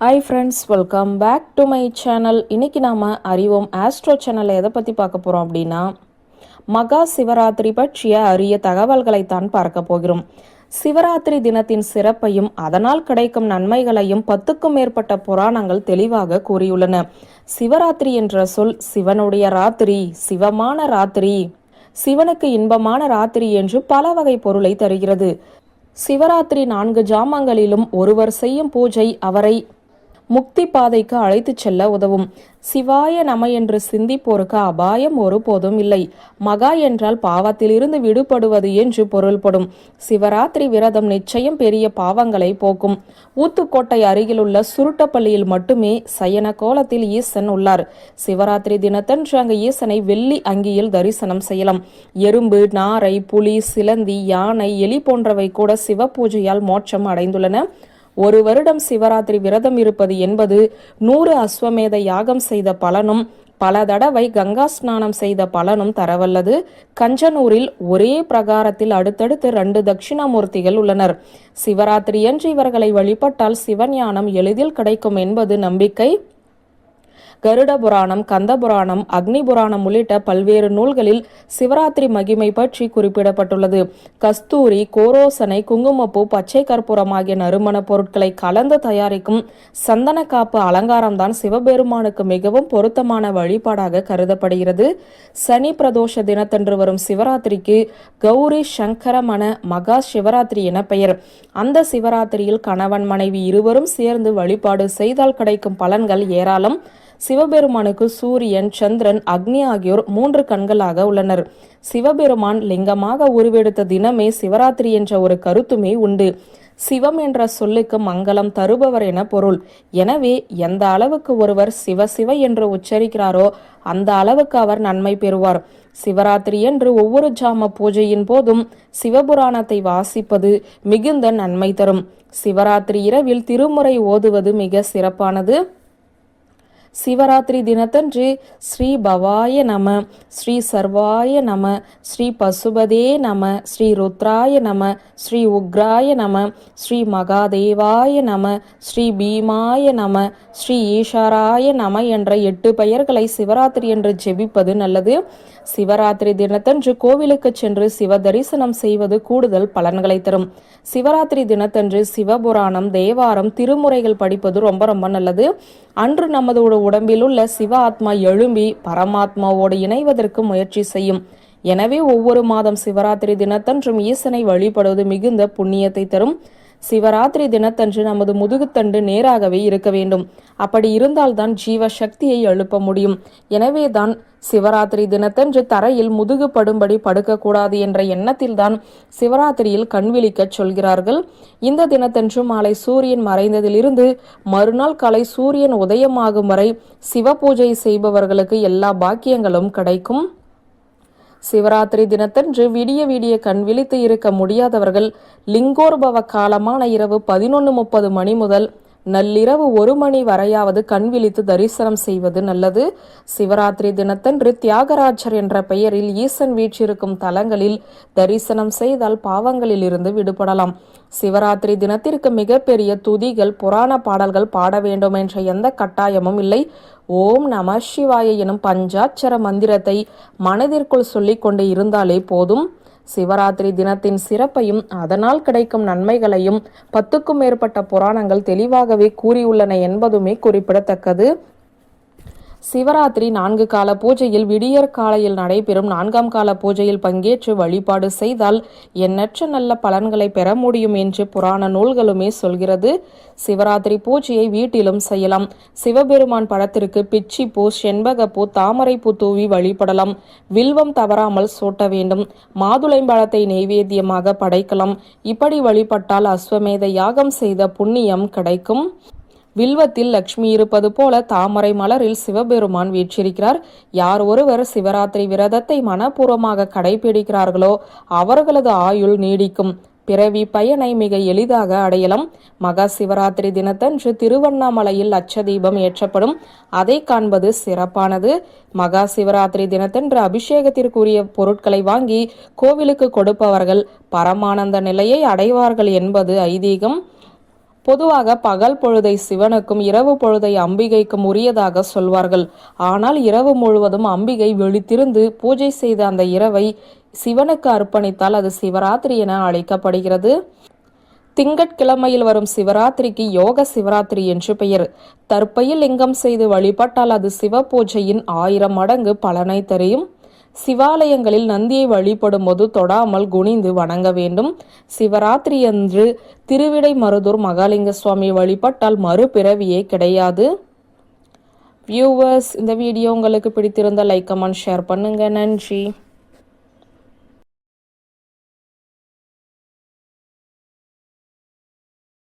Hi friends welcome back to my channel இன்னைக்கு நாம் அறிவோம் ஆஸ்ட்ரோ சேனலில் எதை பற்றி பார்க்க போகிறோம் அப்படின்னா மகா சிவராத்திரி பற்றிய அரிய தகவல்களைத்தான் பார்க்க போகிறோம். சிவராத்திரி தினத்தின் சிறப்பையும் அதனால் கிடைக்கும் நன்மைகளையும் பத்துக்கும் மேற்பட்ட புராணங்கள் தெளிவாக கூறியுள்ளன. சிவராத்திரி என்ற சொல் சிவனுடைய ராத்திரி சிவமான ராத்திரி. சிவனுக்கு இன்பமான ராத்திரி என்று பல வகை பொருளை தருகிறது. சிவராத்திரி நான்கு ஜாமங்களிலும் ஒருவர் செய்யும் பூஜை அவரை முக்தி பாதைக்கு அழைத்துச் செல்ல உதவும். சிவாய நம என்று சிந்திப்போருக்கு அபாயம் ஒருபோதும் இல்லை. மகா என்றால் பாவத்திலிருந்து விடுபடுவது என்று பொருள்படும். சிவராத்திரி விரதம் நிச்சயம் பெரிய பாவங்களை போக்கும். ஊத்துக்கோட்டை அருகிலுள்ள சுருட்டப்பள்ளியில் மட்டுமே சயன கோலத்தில் ஈசன் உள்ளார். சிவராத்திரி தினத்தன்று அங்கு ஈசனை வெள்ளி அங்கியில் தரிசனம் செய்யலாம். எறும்பு நாரை புலி சிலந்தி யானை எலி போன்றவை கூட சிவ பூஜையால் மோட்சம் அடைந்துள்ளன. ஒரு வருடம் சிவராத்திரி விரதம் இருப்பது என்பது நூறு அஸ்வமேத யாகம் செய்த பலனும் பல தடவை கங்கா ஸ்நானம் செய்த பலனும் தரவல்லது. கஞ்சனூரில் ஒரே பிரகாரத்தில் அடுத்தடுத்து ரெண்டு தட்சிணாமூர்த்திகள் உள்ளனர். சிவராத்திரியன்று இவர்களை வழிபட்டால் சிவஞானம் எளிதில் கிடைக்கும் என்பது நம்பிக்கை. கருட புராணம் கந்த புராணம் அக்னி புராணம் உள்ளிட்ட பல்வேறு நூல்களில் சிவராத்திரி மகிமை பற்றி குறிப்பிடப்பட்டுள்ளது. கஸ்தூரி கோரோசனை குங்குமப்பூ பச்சை கற்பூரம் ஆகிய நறுமண பொருட்களை கலந்து தயாரிக்கும் சந்தன காப்பு அலங்காரம்தான் சிவபெருமானுக்கு மிகவும் பொருத்தமான வழிபாடாக கருதப்படுகிறது. சனி பிரதோஷ தினத்தன்று வரும் சிவராத்திரிக்கு கௌரி சங்கரமன மகா சிவராத்திரி என பெயர். அந்த சிவராத்திரியில் கணவன் மனைவி இருவரும் சேர்ந்து வழிபாடு செய்தால் கிடைக்கும் பலன்கள் ஏராளம். சிவபெருமானுக்கு சூரியன் சந்திரன் அக்னி ஆகியோர் மூன்று கண்களாக உள்ளனர். சிவபெருமான் லிங்கமாக உருவெடுத்த தினமே சிவராத்திரி என்ற ஒரு கருத்துமே உண்டு. சிவம் என்ற சொல்லுக்கு மங்களம் தருபவர் என பொருள். எனவே எந்த அளவுக்கு ஒருவர் சிவ சிவ என்று உச்சரிக்கிறாரோ அந்த அளவுக்கு அவர் நன்மை பெறுவார். சிவராத்திரி என்று ஒவ்வொரு ஜாம பூஜையின் போதும் சிவபுராணத்தை வாசிப்பது மிகுந்த நன்மை தரும். சிவராத்திரி இரவில் திருமுறை ஓதுவது மிக சிறப்பானது. சிவராத்திரி தினத்தன்று ஸ்ரீ பவாய நம ஸ்ரீ சர்வாய நம ஸ்ரீ பசுபதே நம ஸ்ரீ ருத்ராய நம ஸ்ரீ உக்ராய நம ஸ்ரீ மகாதேவாய நம ஸ்ரீ பீமாய நம ஸ்ரீ ஈஷாராய நம என்ற எட்டு பெயர்களை சிவராத்திரி என்று ஜெபிப்பது நல்லது. சிவராத்திரி தினத்தன்று கோவிலுக்கு சென்று சிவ தரிசனம் செய்வது கூடுதல் பலன்களை தரும். சிவராத்திரி தினத்தன்று சிவபுராணம் தேவாரம் திருமுறைகள் படிப்பது ரொம்ப ரொம்ப நல்லது. அன்று நமது உடம்பில் உள்ள சிவ ஆத்மா எழும்பி பரமாத்மாவோடு இணைவதற்கு முயற்சி செய்யும். எனவே ஒவ்வொரு மாதம் சிவராத்திரி தினத்தன்றும் ஈசனை வழிபடுவது மிகுந்த புண்ணியத்தை தரும். சிவராத்திரி தினத்தன்று நமது முதுகுத்தண்டு நேராகவே இருக்க வேண்டும். அப்படி இருந்தால்தான் ஜீவ சக்தியை எழுப்ப முடியும். எனவேதான் சிவராத்திரி தினத்தன்று தரையில் முதுகு படும்படி படுக்கக்கூடாது என்ற எண்ணத்தில்தான் சிவராத்திரியில் கண்விழிக்கச் சொல்கிறார்கள். இந்த தினத்தன்று மாலை சூரியன் மறைந்ததிலிருந்து மறுநாள் காலை சூரியன் உதயமாகும் வரை சிவ பூஜை செய்பவர்களுக்கு எல்லா பாக்கியங்களும் கிடைக்கும். சிவராத்திரி தினத்தன்று விடிய விடிய கண் விழித்து இருக்க முடியாதவர்கள் லிங்கோர்பவ காலமான இரவு பதினொன்று முப்பது மணி முதல் நள்ளிரவு ஒரு மணி வரையாவது கண் விழித்து தரிசனம் செய்வது நல்லது. சிவராத்திரி தினத்தன்று தியாகராஜர் என்ற பெயரில் ஈசன் வீற்றிருக்கும் தலங்களில் தரிசனம் செய்தால் பாவங்களில் இருந்து விடுபடலாம். சிவராத்திரி தினத்திற்கு மிகப்பெரிய துதிகள் புராண பாடல்கள் பாட வேண்டும் என்ற எந்த கட்டாயமும் இல்லை. ஓம் நம சிவாய எனும் பஞ்சாட்சர மந்திரத்தை மனதிற்குள் சொல்லிக் கொண்டு இருந்தாலே போதும். சிவராத்திரி தினத்தின் சிறப்பையும் அதனால் கிடைக்கும் நன்மைகளையும் பத்துக்கும் மேற்பட்ட புராணங்கள் தெளிவாகவே கூறியுள்ளன என்பதுமே குறிப்பிடத்தக்கது. சிவராத்திரி நான்கு கால பூஜையில் விடியற் காலையில் நடைபெறும் நான்காம் கால பூஜையில் பங்கேற்று வழிபாடு செய்தால் எண்ணற்ற நல்ல பலன்களை பெற முடியும் என்று புராண நூல்களுமே சொல்கிறது. சிவராத்திரி பூஜையை வீட்டிலும் செய்யலாம். சிவபெருமான் படத்திற்கு பிச்சி பூ செண்பகப்பூ தாமரைப்பூ தூவி வழிபடலாம். வில்வம் தவறாமல் சூட்ட வேண்டும். மாதுளைம்பழத்தை நெய்வேத்தியமாக படைக்கலாம். இப்படி வழிபட்டால் அஸ்வமேத யாகம் செய்த புண்ணியம் கிடைக்கும். வில்வத்தில் லக்ஷ்மி இருப்பது போல தாமரை மலரில் சிவபெருமான் வீற்றிருக்கிறார். யார் ஒருவர் சிவராத்திரி விரதத்தை மனப்பூர்வமாக கடைபிடிக்கிறார்களோ அவர்களது ஆயுள் நீடிக்கும். பிறவி பயனை மிக எளிதாக அடையலாம். மகா சிவராத்திரி தினத்தன்று திருவண்ணாமலையில் அச்சதீபம் ஏற்றப்படும். அதை காண்பது சிறப்பானது. மகா சிவராத்திரி தினத்தன்று அபிஷேகத்திற்குரிய பொருட்களை வாங்கி கோவிலுக்கு கொடுப்பவர்கள் பரமானந்த நிலையை அடைவார்கள் என்பது ஐதீகம். பொதுவாக பகல் பொழுதை சிவனுக்கும் இரவு பொழுதை அம்பிகைக்கும் உரியதாக சொல்வார்கள். ஆனால் இரவு முழுவதும் அம்பிகை வெளித்திருந்து பூஜை செய்த அந்த இரவை சிவனுக்கு அர்ப்பணித்தால் அது சிவராத்திரி என அழைக்கப்படுகிறது. திங்கட்கிழமையில் வரும் சிவராத்திரிக்கு யோக சிவராத்திரி என்று பெயர். தற்பையில் லிங்கம் செய்து வழிபட்டால் அது சிவ பூஜையின் ஆயிரம் மடங்கு பலனை தெரியும் சிவாலயங்களில் நந்தியை வழிபடும் போது தொடாமல் குனிந்து வணங்க வேண்டும். சிவராத்திரி அன்று திருவிடை மருதூர் மகாலிங்க சுவாமி வழிபட்டால் மறுபிறவியே கிடையாது. வியூவர்ஸ் இந்த வீடியோ உங்களுக்கு பிடித்திருந்தால் லைக் கமெண்ட் ஷேர் பண்ணுங்க. நன்றி.